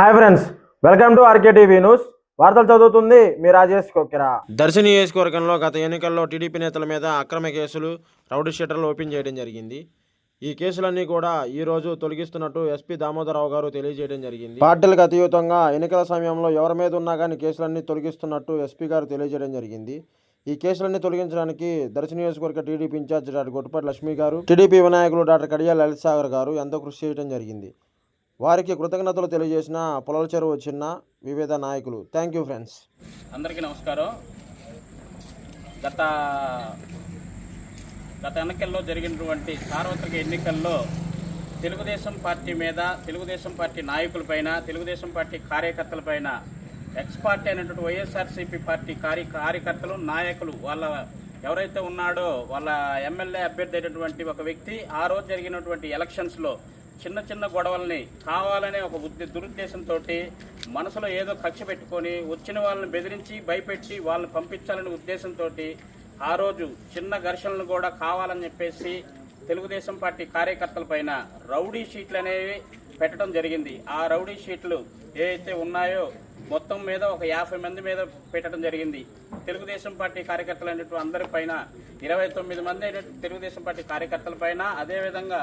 Hi friends welcome to RK TV news. వార్తలు చదువుతుంది మీ రాజేష్ కొక్కిరా దర్శి నియోజకవర్గంలో గత ఎన్నికల్లో టీడీపీ నేతల మీద అక్రమ కేసులు రౌడీ షీటర్లు ఓపెన్ చేయడం జరిగింది. ఈ కేసులన్నీ కూడా ఈ రోజు తొలగిస్తున్నట్టు ఎస్పీ దామోదరరావు గారు తెలియజేయడం జరిగింది. పార్టీలకు అతీతంగా ఎన్నికల సమయంలో ఎవరి మీద ఉన్నా కానీ కేసులన్నీ తొలగిస్తున్నట్టు ఎస్పీ గారు తెలియజేయడం జరిగింది. ఈ కేసులన్నీ తొలగించడానికి దర్శి నియోజకవర్గ TDP in charge doctor Gottapati Lakshmi garu TDP వినాయకులు డాక్టర్ కడియాల లలిత్ సాగర్ గారు ఎంతో కృషి చేయడం జరిగింది. వారికి కృతజ్ఞతలు తెలియజేసిన పొలాల చెరువు చిన్న వివిధ నాయకులు. థ్యాంక్ యూ ఫ్రెండ్స్ అందరికీ నమస్కారం. గత గత ఎన్నికల్లో జరిగినటువంటి సార్వత్రిక ఎన్నికల్లో తెలుగుదేశం పార్టీ మీద తెలుగుదేశం పార్టీ నాయకులపైన తెలుగుదేశం పార్టీ కార్యకర్తలపైన ఎక్స్ పార్టీ అయినటువంటి వైఎస్ఆర్సీపీ పార్టీ కార్య కార్యకర్తలు నాయకులు వాళ్ళ ఎవరైతే ఉన్నాడో వాళ్ళ ఎమ్మెల్యే అభ్యర్థి అయినటువంటి ఒక వ్యక్తి ఆ రోజు జరిగినటువంటి ఎలక్షన్స్లో చిన్న చిన్న గొడవల్ని కావాలనే ఒక ఉద్దే దురుద్దేశంతో మనసులో ఏదో కక్ష పెట్టుకొని వచ్చిన వాళ్ళని బెదిరించి భయపెట్టి వాళ్ళని పంపించాలనే ఉద్దేశంతో ఆ రోజు చిన్న ఘర్షణలు కూడా కావాలని చెప్పేసి తెలుగుదేశం పార్టీ కార్యకర్తలపైన రౌడీ షీట్లు అనేవి పెట్టడం జరిగింది. ఆ రౌడీ షీట్లు ఏవైతే ఉన్నాయో మొత్తం మీద ఒక యాభై మంది మీద పెట్టడం జరిగింది. తెలుగుదేశం పార్టీ కార్యకర్తలు అనేటువంటి అందరి పైన ఇరవై తొమ్మిది మంది అయినటువంటి తెలుగుదేశం పార్టీ కార్యకర్తలపైన అదేవిధంగా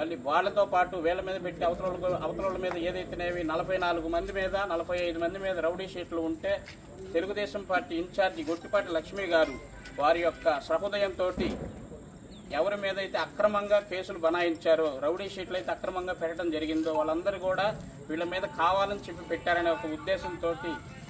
మళ్ళీ వాళ్ళతో పాటు వీళ్ళ మీద పెట్టి అవతల అవతల మీద ఏదైతేనేవి నలభై నాలుగు మంది మీద నలభై ఐదు మంది మీద రౌడీ షీట్లు ఉంటే Telugu Desam party in charge Gottipati Lakshmi garu వారి యొక్క సహృదయంతో ఎవరి మీద అయితే అక్రమంగా కేసులు బనాయించారో రౌడీ షీట్లు అయితే అక్రమంగా పెట్టడం జరిగిందో వాళ్ళందరూ కూడా వీళ్ళ మీద కావాలని చెప్పి పెట్టారనే ఒక ఉద్దేశంతో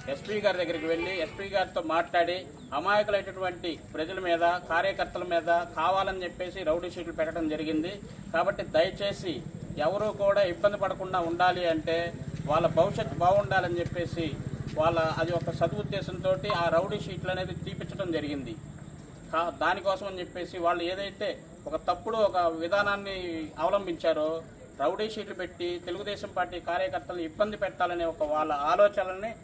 ఎస్పీ గారి దగ్గరికి వెళ్ళి ఎస్పీ గారితో మాట్లాడి అమాయకులైనటువంటి ప్రజల మీద కార్యకర్తల మీద కావాలని చెప్పేసి రౌడీ షీట్లు పెట్టడం జరిగింది. కాబట్టి దయచేసి ఎవరూ కూడా ఇబ్బంది పడకుండా ఉండాలి అంటే వాళ్ళ భవిష్యత్తు బాగుండాలని చెప్పేసి వాళ్ళ అది ఒక సదుద్దేశంతో ఆ రౌడీ షీట్లు అనేది తీపించడం జరిగింది. కా- దానికోసం అని చెప్పేసి వాళ్ళు ఏదైతే ఒక తప్పుడు ఒక విధానాన్ని అవలంబించారో రౌడీ షీట్లు పెట్టి తెలుగుదేశం పార్టీ కార్యకర్తలను ఇబ్బంది పెట్టాలనే ఒక వాళ్ళ ఆలోచనల్ని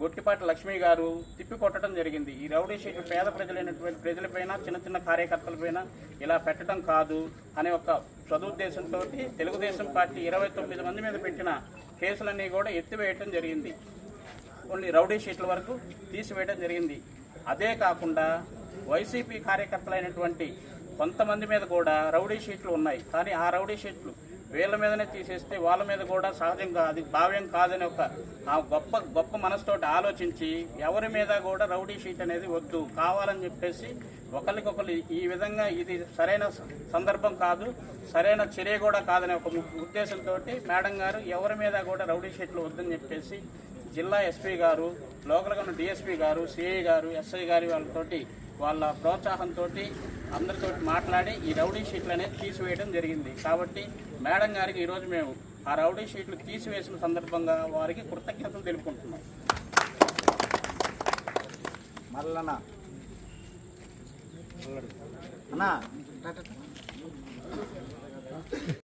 గొట్టిపాటి లక్ష్మి గారు తిప్పికొట్టడం జరిగింది. ఈ రౌడీ షీట్లు పేద ప్రజలైనటువంటి ప్రజలపైన చిన్న చిన్న కార్యకర్తలపైన ఇలా పెట్టడం కాదు అనే ఒక సదుద్దేశంతో తెలుగుదేశం పార్టీ ఇరవై తొమ్మిది మంది మీద పెట్టిన కేసులన్నీ కూడా ఎత్తివేయటం జరిగింది. కొన్ని రౌడీ షీట్ల వరకు తీసివేయడం జరిగింది. అదే కాకుండా వైసీపీ కార్యకర్తలైనటువంటి కొంతమంది మీద కూడా రౌడీ షీట్లు ఉన్నాయి. కానీ ఆ రౌడీ షీట్లు వీళ్ళ మీదనే తీసేస్తే వాళ్ళ మీద కూడా సహజంగా అది భావ్యం కాదని ఒక ఆ గొప్ప గొప్ప మనసుతోటి ఆలోచించి ఎవరి మీద కూడా రౌడీ షీట్ అనేది వద్దు. కావాలని చెప్పేసి ఒకరికొకరు ఈ విధంగా ఇది సరైన స- సందర్భం కాదు సరైన చర్య కూడా కాదనే ఒక ఉద్దేశంతో మేడం గారు ఎవరి మీద కూడా రౌడీ షీట్లు వద్దని చెప్పేసి జిల్లా ఎస్పీ గారు లోకల్గా ఉన్న డిఎస్పీ గారు సిఐ గారు ఎస్ఐ గారి వాళ్ళతోటి వాళ్ళ ప్రోత్సాహంతో అందరితో మాట్లాడి ఈ రౌడీ షీట్లు అనేది తీసివేయడం జరిగింది. కాబట్టి మేడం గారికి ఈరోజు మేము ఆ రౌడీ షీట్లు తీసివేసిన సందర్భంగా వారికి కృతజ్ఞతలు తెలుపుకుంటున్నాం. మల్లనా అన్నా.